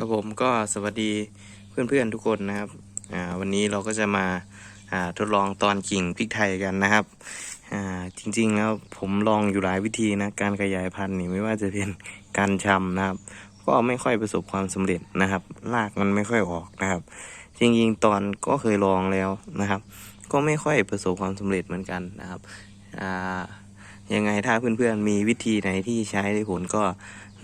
ครับผมก็สวัสดีเพื่อนๆทุกคนนะครับวันนี้เราก็จะมาทดลองตอนกิ่งพริกไทยกันนะครับจริงๆแล้วผมลองอยู่หลายวิธีนะการขยายพันธุ์นี่ไม่ว่าจะเป็นการชำนะครับ ก็ไม่ค่อยประสบความสำเร็จนะครับรากมันไม่ค่อยออกนะครับ จริงๆตอนก็เคยลองแล้วนะครับ ก็ไม่ค่อยประสบความสำเร็จเหมือนกันนะครับยังไงถ้าเพื่อนๆมีวิธีไหนที่ใช้ได้ผลก็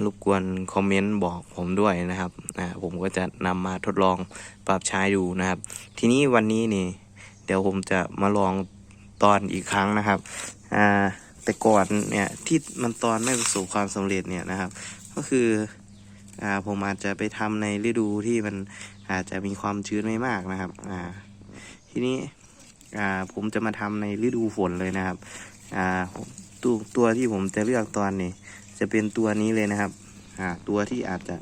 รบกวนคอมเมนต์บอกผมด้วยนะครับอ่าผมก็จะนำมาทดลองปรับใช้ดูนะครับ ทีนี้วันนี้นี่ เดี๋ยวผมจะมาลองตอนอีกครั้งนะครับอ่าแต่ก่อนเนี่ยที่มันตอนไม่ประสบความสำเร็จเนี่ยนะครับ ก็คืออ่าผมอาจจะไปทำในฤดูที่มันอาจจะมีความชื้นไม่มากนะครับอ่าทีนี้อ่าผมจะมาทำในฤดูฝนเลยนะครับอ่าตัวตัวที่ผมจะเลือกตอนนี้ จะเป็นตัวนี้เลยนะครับ อ่า ตัวที่อาจจะ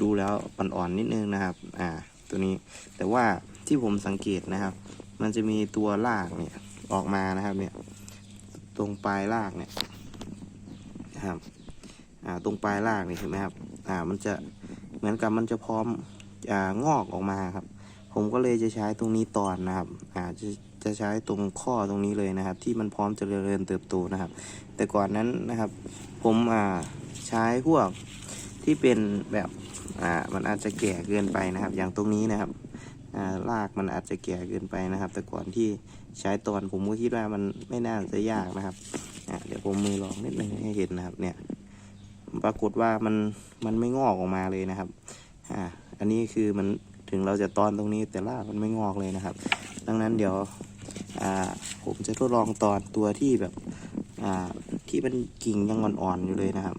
ดูแล้วปอ่อนๆนิดนึงนะครับ อ่า ตัวนี้ แต่ว่าที่ผมสังเกตนะครับ มันจะมีตัวรากเนี่ยออกมานะครับ เนี่ย ตรงปลายรากเนี่ยนะครับ อ่า ตรงปลายรากนี่เห็นไหมครับ อ่า มันจะเหมือนกับมันจะพร้อม อ่า งอกออกมาครับ ผมก็เลยจะใช้ตรงนี้ตอนนะครับอ่าจะจะใช้ตรงข้อตรงนี้เลยนะครับ ที่มันพร้อมจะเจริญเติบโตนะครับ แต่ก่อนนั้นนะครับ ผมอ่าใช้พวกที่เป็นแบบอ่ามันอาจจะแก่เกินไปนะครับ อย่างตรงนี้นะครับอ่ารากมันอาจจะแก่เกินไปนะครับ แต่ก่อนที่ใช้ตอนผมก็คิดว่ามันไม่น่าจะยากนะครับอ่าเดี๋ยวผมมือลองนิดนึงให้เห็นนะครับ เนี่ยปรากฏว่ามันมันไม่งอกออกมาเลยนะครับอ่าอันนี้คือมัน ถึงเราจะตอนตรงนี้แต่รากมันไม่งอกเลยนะครับ ดังนั้นเดี๋ยวผมจะทดลองตอนตัวที่แบบที่มันกิ่งยังอ่อนๆอยู่เลยนะครับ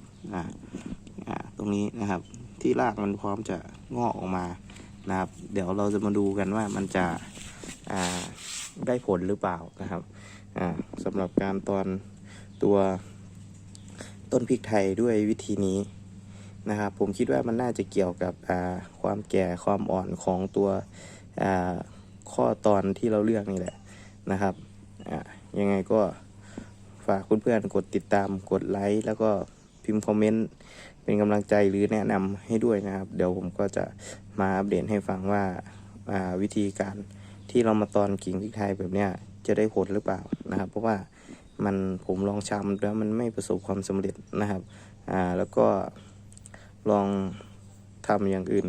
ตรงนี้นะครับที่รากมันพร้อมจะงอกออกมานะครับ เดี๋ยวเราจะมาดูกันว่ามันจะได้ผลหรือเปล่านะครับสำหรับการตอนตัวต้นพริกไทยด้วยวิธีนี้ นะครับ ผมคิดว่ามันน่าจะเกี่ยวกับความแก่ความอ่อนของตัวข้อตอนที่เราเลือกนี่แหละนะครับยังไงก็ฝากเพื่อนๆกดติดตามกดไลค์แล้วก็พิมพ์คอมเมนต์เป็นกำลังใจหรือแนะนำให้ด้วยนะครับ เดี๋ยวผมก็จะมาอัปเดตให้ฟังว่าอ่าวิธีการที่เรามาตอนกิ่งพริกไทยแบบเนี้ยจะได้ผลหรือเปล่านะครับ เพราะว่ามันผมลองชำแล้วมันไม่ประสบความสำเร็จนะครับ อ่าแล้วก็ ลองทำอย่างอื่น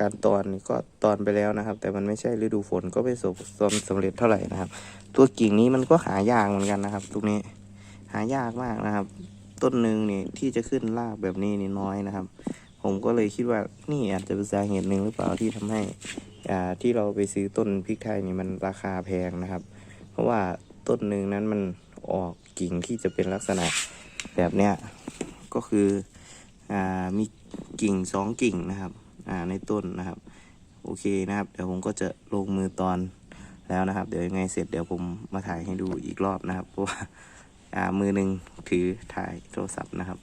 การตอนก็ตอนไปแล้วนะครับ แต่มันไม่ใช่ฤดูฝนก็ไม่ประสบความสำเร็จเท่าไหร่นะครับ ตัวกิ่งนี้มันก็หายากเหมือนกันนะครับตรงนี้หายากมากนะครับ ต้นหนึ่งนี่ที่จะขึ้นรากแบบนี้นี่น้อยนะครับ ผมก็เลยคิดว่านี่อาจจะเป็นสาเหตุหนึ่งหรือเปล่าที่ทำให้อ่าที่เราไปซื้อต้นพริกไทยนี่มันราคาแพงนะครับ เพราะว่าต้นหนึ่งนั้นมันออกกิ่งที่จะเป็นลักษณะแบบเนี้ยก็คือ มีกิ่งสองกิ่งนะครับในต้นนะครับ โอเคนะครับ เดี๋ยวผมก็จะลงมือตอนแล้วนะครับ เดี๋ยวยังไงเสร็จเดี๋ยวผมมาถ่ายให้ดูอีกรอบนะครับ เพราะว่ามือหนึ่งถือถ่ายโทรศัพท์นะครับ